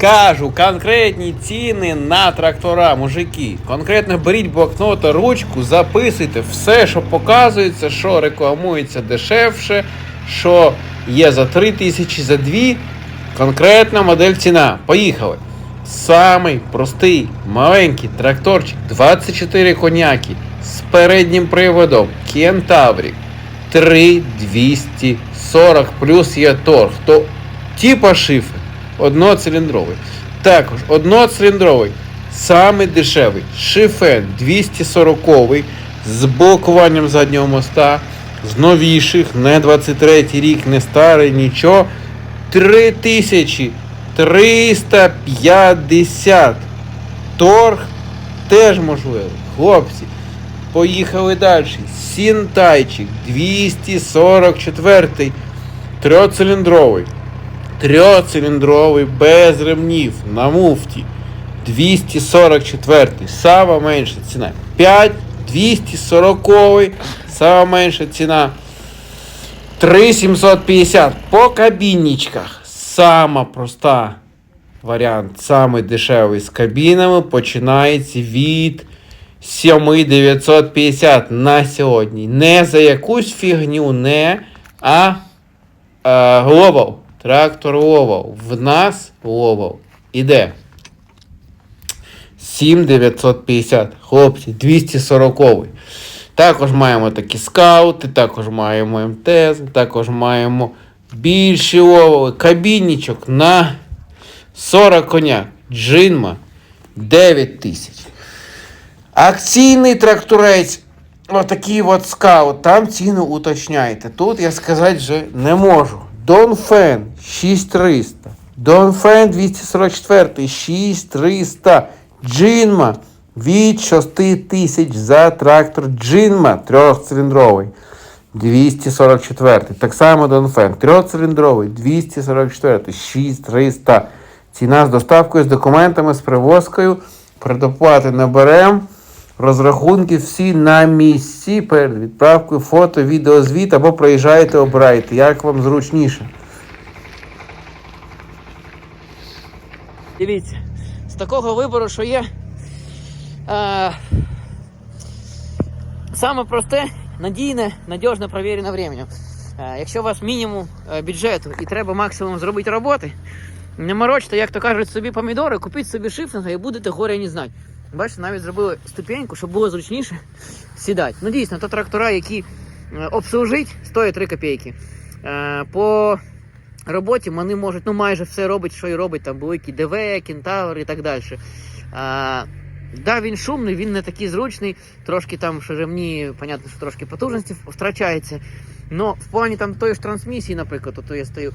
Кажу, конкретні ціни на трактора, мужики. Конкретно беріть блокнот та ручку, записуйте все, що показується, що рекламується дешевше, що є за 3 тисячі, за 2. Конкретна модель ціна. Поїхали. Самий простий маленький тракторчик 24 коняки з переднім приводом Кентаврік 3240 плюс є торг. То типа шифер одноциліндровий. Також одноциліндровий, самий дешевий шифен 240 з блокуванням заднього моста, з новіших, не 23 рік, не старий, нічого. 3350. Торг теж можливий. Хлопці, поїхали далі. Сінтайчик 244 трьоциліндровий. Трьоциліндровий без ремнів на муфті. 244. Сама менша ціна. 5 240. Сама менша ціна. 3750 по кабінничках. Сама проста варіант, самий дешевий з кабінами починається від 7950 на сьогодні. Не за якусь фігню, не, а е, Global. Трактор Global. В нас Global. Іде. 7950. Хлопці, 240. Також маємо такі скаути, також маємо МТЗ, також маємо більші овали, кабінничок на 40 коняк. Джинма 9 тисяч. Акційний тракторець. Отакий от скаут. Там ціну уточняйте. Тут я сказати вже не можу. Донфен 6300. Донфен 244 6300. Джинма від 6 тисяч за трактор Джинма трьохциліндровий. 244. Так само Донфен. Трьохциліндровий. 244. 6300. Ціна з доставкою, з документами, з привозкою. Предоплати не беремо. Розрахунки всі на місці перед відправкою фото, відео, звіт або проїжджаєте, обираєте. Як вам зручніше. Дивіться, з такого вибору, що є. Е, саме просте, надійне, надіжне, провірене временем. Е, якщо у вас мінімум е, бюджету і треба максимум зробити роботи, не морочте, як то кажуть, собі помідори, купіть собі шифринга і будете горя не знати. Бачите, навіть зробили ступеньку, щоб було зручніше сідати. Ну дійсно, то трактора, які е, обслужить, стоять 3 копійки. Е, по роботі вони можуть ну майже все робить, що і робить там великі ДВ, Кентавр і так далі. А, да, він шумний, він не такий зручний, трошки там шеремні, понятно, що трошки потужності втрачається. Но в плані там тої ж трансмісії, наприклад, то я стою,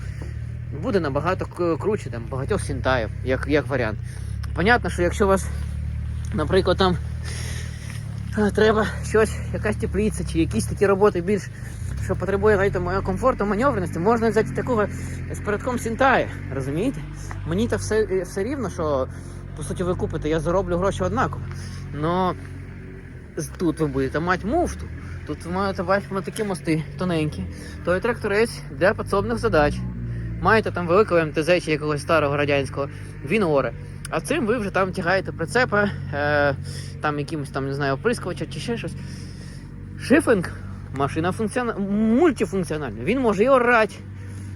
буде набагато круче там багатьох сінтаїв, як, як варіант. Понятно, що якщо у вас, наприклад, там треба щось, якась теплиця чи якісь такі роботи більш що потребує моєї комфорту, маневреності, можна взяти такого з передком Сінтая, розумієте? Мені то все, все рівно, що по суті ви купите, я зароблю гроші однаково. Но тут ви будете мати муфту. Тут ви маєте бачити такі мости тоненькі. Той тракторець для підсобних задач. Маєте там великого МТЗ чи якогось старого радянського, він оре. А цим ви вже там тягаєте прицепи, е, там якимось там, не знаю, оприскувача чи ще щось. Шифинг машина функціона... мультифункціональна. Він може і орати,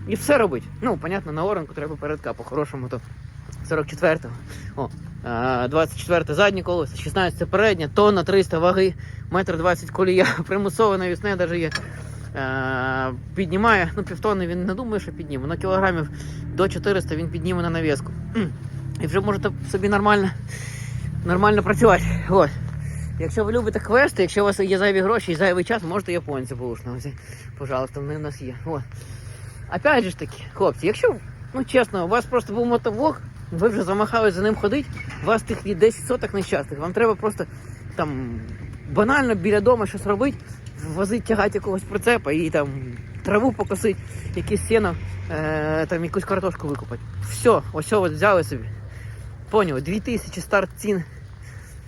і все робити. Ну, понятно, на оранку треба передка, по-хорошому, то 44-го. О, а, 24 заднє колесо, 16 переднє, тонна 300 ваги, метр 20 колія, примусове навісне навіть є. Піднімає, ну півтонни він не думає, що підніме, на кілограмів до 400 він підніме на навіску. І вже можете собі нормально, нормально працювати. Ось. Якщо ви любите квести, якщо у вас є зайві гроші і зайвий час, можете японця бушного взяти. Пожалуйста, вони в нас є. От. Опять же ж таки, хлопці, якщо, ну чесно, у вас просто був мотовлог, ви вже замахались за ним ходити, у вас тих є 10 соток нещасних, вам треба просто там банально біля дому щось робити, возити, тягати якогось прицепа і там траву покосити, якесь сіно, е, там якусь картошку викопати. Все, ось от взяли собі. Поняли, 2000 старт цін.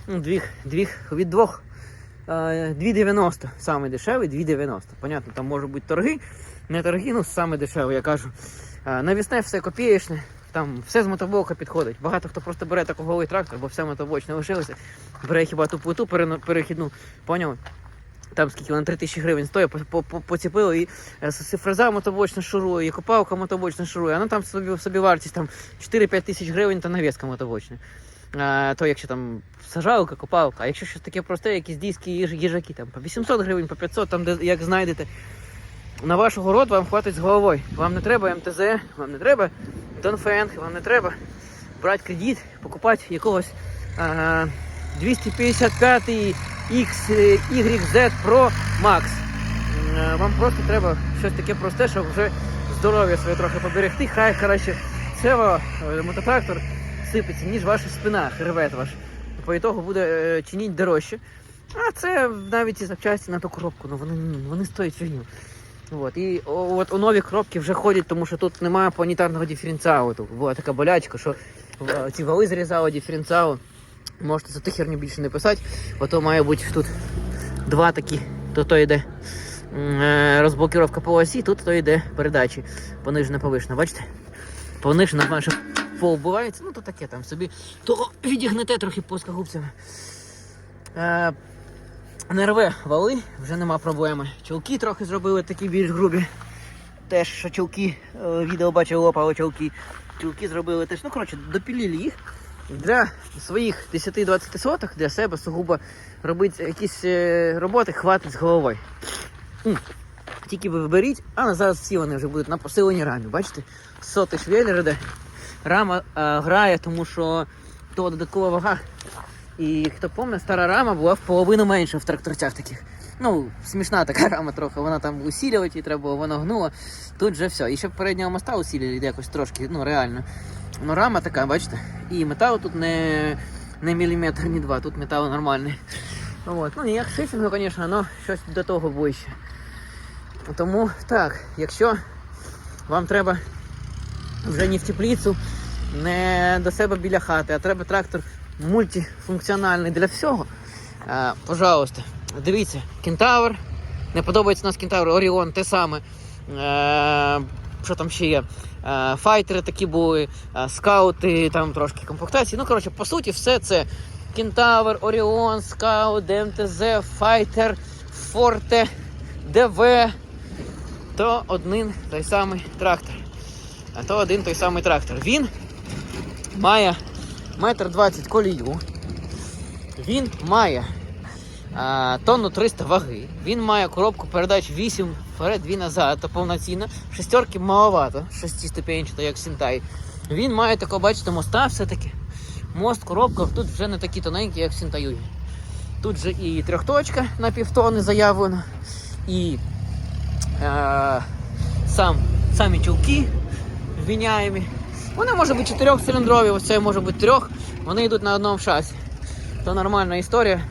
Ну, двіх, двіх, від двох е, 2,90. Саме дешевий 2,90. Понятно, там можуть бути торги, не торги, ну саме дешевий, я кажу. Е, навісне все копієчне, там все з мотоблока підходить. Багато хто просто бере такий трактор, бо все мотоблочне лишилося. Бере хіба ту плиту перехідну, поняв? Там скільки вона 3 тисячі гривень стоїть, по- по- по- поціпили і е, фреза мотоблочна шурує, і копалка мотоблочна шурує. А ну там собі, собі вартість там 4-5 тисяч гривень та навіска мотоблочна. А, то якщо там сажалка, копалка, а якщо щось таке просте, якісь диски, їж- їжаки, там по 800 гривень, по 500, там де як знайдете. На ваш огород вам хватить з головою. Вам не треба МТЗ, вам не треба Донфенг, вам не треба брати кредит, покупати якогось а, 255 X, е, YZ Pro Max. Вам просто треба щось таке просте, щоб вже здоров'я своє трохи поберегти. Хай краще цево е, мототрактор сипеться, ніж ваша спина, хребет ваш. По ітогу буде е, чиніть дорожче. А це навіть і запчасті на ту коробку, ну вони, вони стоять фігню. От. І от у нові коробки вже ходять, тому що тут немає планетарного диференціалу. Була така болячка, що е, ці вали зрізали диференціал. Можете за ту херню більше не писати, бо то має бути тут два такі, то то йде е, розблокировка по осі, тут то йде передачі понижена повишена. Бачите? Понижена, знаю, що поубивається, ну то таке там собі. То відігнете трохи плоскогубцями. Е, НРВ вали, вже нема проблеми. Чулки трохи зробили такі більш грубі. Теж що чулки, е, відео бачив, лопали чулки. Чулки зробили теж. Ну, коротше, допілили їх. Для своїх 10-20 соток для себе сугубо робити якісь е, роботи, хватить з головою. Тільки ви виберіть, а зараз всі вони вже будуть на посиленій рамі. Бачите? Сотий швеллер іде. Рама е, грає, тому що то додаткова вага. І хто пам'ятає, стара рама була в половину менша в тракторцях таких. Ну, смішна така рама трохи, вона там усилювати її треба вона гнула. Тут же все. І щоб переднього моста усилили якось трошки, ну реально. Ну рама така, бачите? І метал тут не, не міліметр, ні два, тут метал нормальний. От. Ну, ніяк шифінгу, звісно, але щось до того ближче. Тому так, якщо вам треба вже не в теплицю, не до себе біля хати, а треба трактор мультифункціональний для всього. А, пожалуйста, дивіться, кентавр. Не подобається у нас кентавр, Оріон, те саме. Е, що там ще є? Е, файтери такі були, е, скаути, там трошки комплектації. Ну, коротше, по суті, все це Кентавр, Оріон, Скаут, ДМТЗ, Файтер, Форте, ДВ. То один той самий трактор. А то один той самий трактор. Він має метр двадцять колію. Він має а, тонну 300 ваги. Він має коробку передач 8 вперед, 2 назад, то повноцінно. Шестерки маловато, шестиступенчато, як Сінтай. Він має тако, бачите, моста все-таки. Мост, коробка тут вже не такі тоненькі, як в Сінтаю. Тут же і трьохточка на півтони заявлено, і е, сам, самі чулки вміняємі. Вони можуть бути чотирьохциліндрові, ось це може бути трьох. Вони йдуть на одному шасі. То нормальна історія.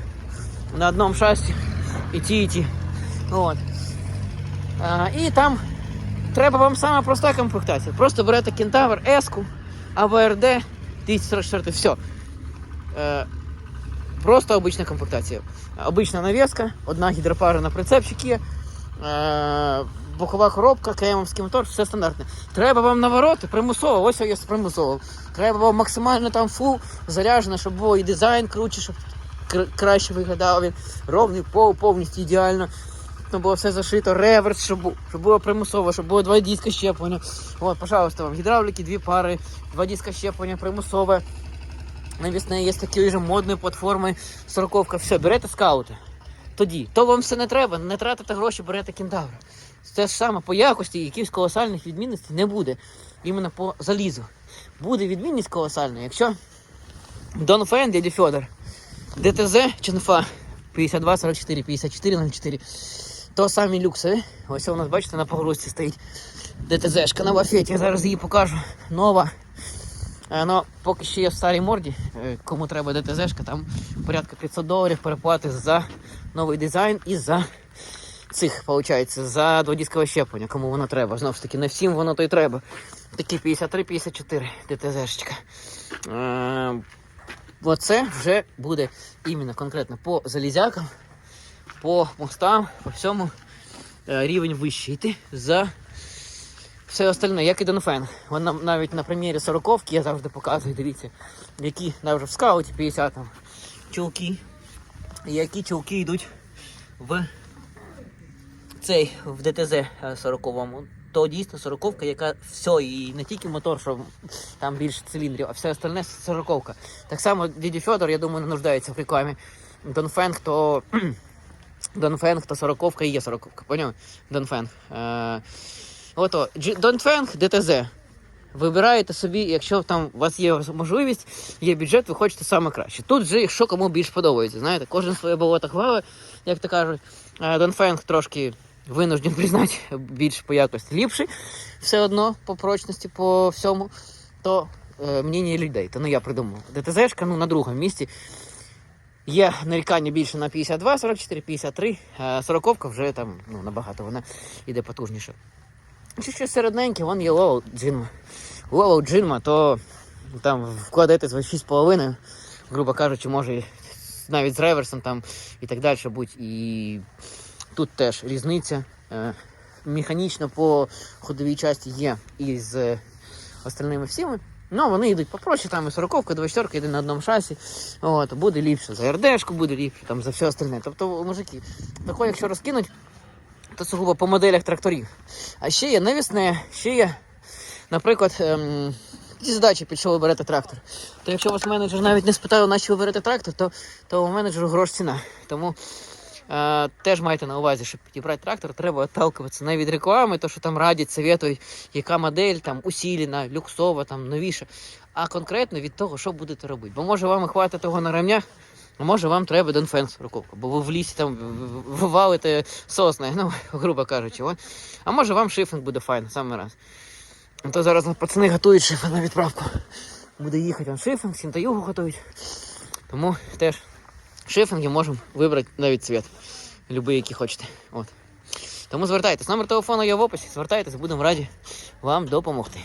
На одному шасі і ті, і ті. От. І там треба вам сама проста комплектація. Просто берете кентавр, еску, АВРД, 1044, все. Просто обична комплектація. Обична навіска, одна гідропара на прицепчик є. Е, бокова коробка, КМовський мотор, все стандартне. Треба вам навороти, примусово, ось є примусово. Треба вам максимально там фул заряджено, щоб було і дизайн круче, щоб краще виглядав він. Ровний пол, повністю ідеально. Щоб було все зашито, реверс, щоб, бу- щоб було примусово, щоб було два диска щеплення. От, пожалуйста, вам гідравліки, дві пари, два диска щеплення, примусове. Навісне є такі вже модні платформи, сороковка, все, берете скаути. Тоді, то вам все не треба, не тратите гроші, берете кентавра. Те ж саме по якості, якихось колосальних відмінностей не буде. Іменно по залізу. Буде відмінність колосальна, якщо Донфен, дядя Федор, ДТЗ Ченфа 52, 44, 54, 04. То самі люксові. Ось у нас, бачите, на погрузці стоїть ДТЗшка на лафеті. Я зараз її покажу. Нова. Е, Ну, поки ще є в старій морді, е, кому треба ДТЗшка, там порядка 500 доларів переплати за новий дизайн і за цих, виходить, за дводіскове щеплення, кому воно треба. Знову ж таки, не всім воно то й треба. Такі 53-54 ДТЗшечка. Е, Оце вже буде іменно конкретно по залізякам, по мостам, по всьому е, рівень вищий за Все остальне, як і Донфен. Вона навіть на прем'єрі 40 я завжди показую, дивіться, які навіть в скауті 50 там чулки, які чулки йдуть в цей в ДТЗ 40-му. То дійсно 40 яка все, і не тільки мотор, що там більше циліндрів, а все остальне 40 Так само діді Федор, я думаю, не нуждається в рекламі. Донфенг, то Донфенг, то 40 і є 40 поняв? Донфенг. Е, ото, Донфенг, ДТЗ. Вибираєте собі, якщо там у вас є можливість, є бюджет, ви хочете саме краще. Тут вже якщо кому більш подобається. Знаєте, кожен своє болото хвали, як то кажуть. Е, Донфенг трошки винужден признати більш по якості ліпший, все одно по прочності, по всьому. То е, мнення людей, то не я придумав. ДТЗшка ну, на другому місці. Є нарікання більше на 52, 44, 53, а 40 вже там ну, набагато вона іде потужніше. Чи щось середненьке, вон є Лоу Джинма. Лоу Джинма, то там вкладете за 6,5, грубо кажучи, може навіть з реверсом там і так далі будь. І тут теж різниця. Е, Механічно по ходовій часті є і з остальними всіми. Ну, вони йдуть попроще, там і 40 24 йде на одному шасі. От, буде ліпше. За РДшку буде ліпше, там за все остальне. Тобто, мужики, тако, якщо розкинуть, то сугубо по моделях тракторів. А ще є навісне, ще є, наприклад, ем, ті задачі, під що ви берете трактор. То якщо вас менеджер навіть не спитав, на що ви берете трактор, то, то у менеджеру грош ціна. Тому теж майте на увазі, щоб підібрати трактор, треба отталкуватися не від реклами, то що там радять, советують, яка модель там усілена, люксова, там новіша, а конкретно від того, що будете робити. Бо може вам і хватить того на ремнях, а може вам треба Донфенс руковка, бо ви в лісі там вивалите сосни, ну, грубо кажучи. О. А може вам шифінг буде файно, саме раз. А то зараз пацани готують шифінг на відправку. Буде їхати шифінг, сінтаюгу готують. Тому теж шифінги можемо вибрати навіть цвіт. Любий, який хочете. От. Тому звертайтесь. Номер телефону є в описі. Звертайтесь, будемо раді вам допомогти.